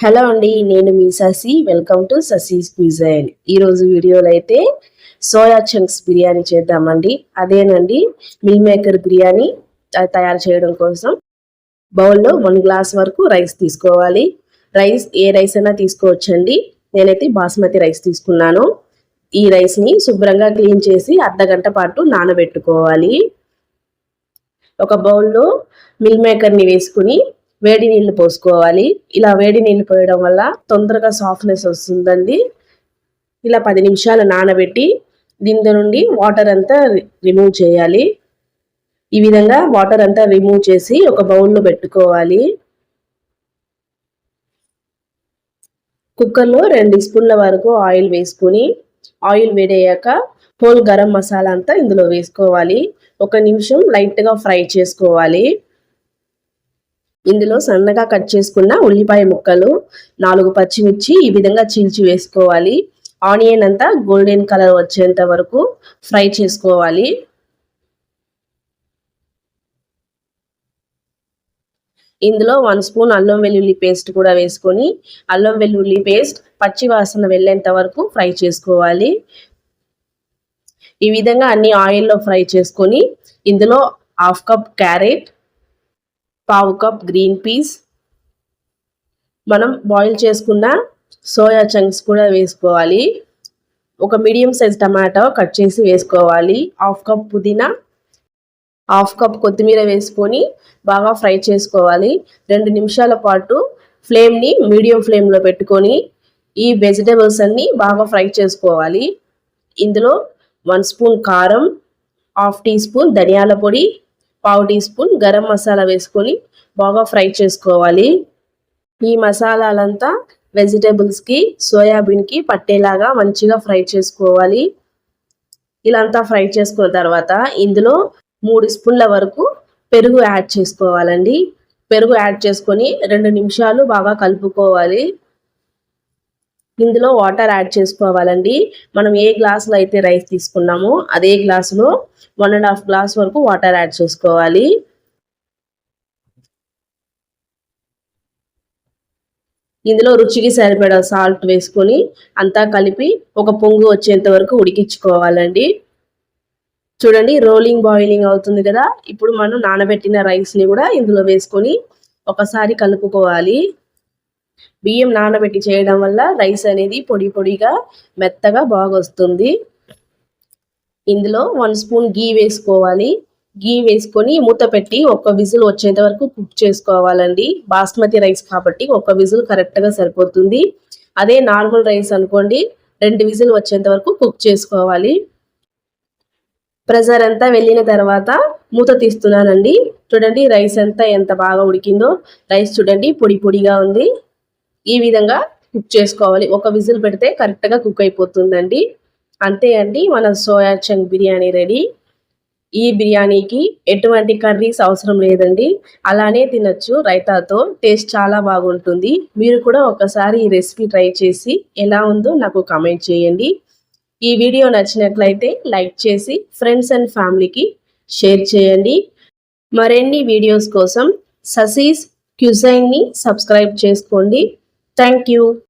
Hello అండి నేను మీ Sasi welcome to Sasi's cuisine ఈరోజు వీడియోలో అయితే సోయా చంక్స్ బిర్యానీ చేద్దామండి. అదేనండి మిల్ మేకర్ బిర్యానీ తయారు చేయడం కోసం బౌల్లో వన్ గ్లాస్ వరకు రైస్ తీసుకోవాలి. రైస్ ఏ రైస్ అయినా తీసుకోవచ్చండి. నేనైతే బాస్మతి రైస్ తీసుకున్నాను. ఈ రైస్ని శుభ్రంగా క్లీన్ చేసి అర్ధ గంట పాటు నానబెట్టుకోవాలి. ఒక బౌల్లో మిల్ మేకర్ని వేసుకుని వేడి నీళ్ళు పోసుకోవాలి. ఇలా వేడి నీళ్ళు పోయడం వల్ల తొందరగా సాఫ్ట్నెస్ వస్తుందండి. ఇలా పది నిమిషాలు నానబెట్టి దీని నుండి వాటర్ అంతా రి- రిమూవ్ చేయాలి. ఈ విధంగా వాటర్ అంతా రిమూవ్ చేసి ఒక బౌల్లో పెట్టుకోవాలి. కుక్కర్లో రెండు స్పూన్ల వరకు ఆయిల్ వేసుకుని ఆయిల్ వేడయ్యాక హోల్ గరం మసాలా అంతా ఇందులో వేసుకోవాలి. ఒక నిమిషం లైట్గా ఫ్రై చేసుకోవాలి. ఇందులో సన్నగా కట్ చేసుకున్న ఉల్లిపాయ ముక్కలు నాలుగు పచ్చిమిర్చి ఈ విధంగా చీల్చి వేసుకోవాలి. ఆనియన్ అంతా గోల్డెన్ కలర్ వచ్చేంత వరకు ఫ్రై చేసుకోవాలి. ఇందులో వన్ స్పూన్ అల్లం వెల్లుల్లి పేస్ట్ కూడా వేసుకొని అల్లం వెల్లుల్లి పేస్ట్ పచ్చి వాసన వెళ్ళేంత వరకు ఫ్రై చేసుకోవాలి. ఈ విధంగా అన్ని ఆయిల్లో ఫ్రై చేసుకొని ఇందులో హాఫ్ కప్ క్యారెట్ పావు కప్ గ్రీన్ పీస్. మనం బాయిల్ చేసుకున్న సోయా చంక్స్ కూడా వేసుకోవాలి. ఒక మీడియం సైజ్ టమాటో కట్ చేసి వేసుకోవాలి. హాఫ్ కప్ పుదీనా హాఫ్ కప్ కొత్తిమీర వేసుకొని బాగా ఫ్రై చేసుకోవాలి. రెండు నిమిషాల పాటు ఫ్లేమ్ని మీడియం ఫ్లేమ్లో పెట్టుకొని ఈ వెజిటేబుల్స్ అన్నీ బాగా ఫ్రై చేసుకోవాలి. ఇందులో వన్ స్పూన్ కారం హాఫ్ టీ స్పూన్ ధనియాల పొడి పావు టీ స్పూన్ గరం మసాలా వేసుకొని బాగా ఫ్రై చేసుకోవాలి. ఈ మసాలాలంతా వెజిటేబుల్స్కి సోయాబీన్కి పట్టేలాగా మంచిగా ఫ్రై చేసుకోవాలి. ఇలాంతా ఫ్రై చేసుకున్న తర్వాత ఇందులో మూడు స్పూన్ల వరకు పెరుగు యాడ్ చేసుకోవాలండి. పెరుగు యాడ్ చేసుకొని రెండు నిమిషాలు బాగా కలుపుకోవాలి. ఇందులో వాటర్ యాడ్ చేసుకోవాలండి. మనం ఏ గ్లాసులో అయితే రైస్ తీసుకున్నామో అదే గ్లాసులో వన్ అండ్ హాఫ్ గ్లాస్ వరకు వాటర్ యాడ్ చేసుకోవాలి. ఇందులో రుచికి సరిపడా సాల్ట్ వేసుకొని అంతా కలిపి ఒక పొంగు వచ్చేంత వరకు ఉడికించుకోవాలండి. చూడండి రోలింగ్ బాయిలింగ్ అవుతుంది కదా. ఇప్పుడు మనం నానబెట్టిన రైస్ని కూడా ఇందులో వేసుకొని ఒకసారి కలుపుకోవాలి. బియ్యం నానబెట్టి చేయడం వల్ల రైస్ అనేది పొడి పొడిగా మెత్తగా బాగా వస్తుంది ఇందులో వన్ స్పూన్ గీ వేసుకోవాలి. గీ వేసుకొని మూత పెట్టి ఒక విజిల్ వచ్చేంత వరకు కుక్ చేసుకోవాలండి. బాస్మతి రైస్ కాబట్టి ఒక విజిల్ కరెక్ట్గా సరిపోతుంది. అదే నార్మల్ రైస్ అనుకోండి రెండు విజిల్ వచ్చేంత వరకు కుక్ చేసుకోవాలి. ప్రెజర్ అంతా వెళ్ళిన తర్వాత మూత తీస్తున్నానండి. చూడండి రైస్ అంతా ఎంత బాగా ఉడికిందో. రైస్ చూడండి పొడి పొడిగా ఉంది. ఈ విధంగా కుక్ చేసుకోవాలి. ఒక విజిల్ పెడితే కరెక్ట్గా కుక్ అయిపోతుందండి. అంతే అండి మన సోయా చంగ్ బిర్యానీ రెడీ. ఈ బిర్యానీకి ఎటువంటి కర్రీస్ అవసరం లేదండి. అలానే తినచ్చు రైతాతో టేస్ట్ చాలా బాగుంటుంది. మీరు కూడా ఒకసారి ఈ రెసిపీ ట్రై చేసి ఎలా ఉందో నాకు కామెంట్ చేయండి. ఈ వీడియో నచ్చినట్లయితే లైక్ చేసి ఫ్రెండ్స్ అండ్ ఫ్యామిలీకి షేర్ చేయండి. మరిన్ని వీడియోస్ కోసం ససీస్ క్యూజైన్ని సబ్స్క్రైబ్ చేసుకోండి. Thank you.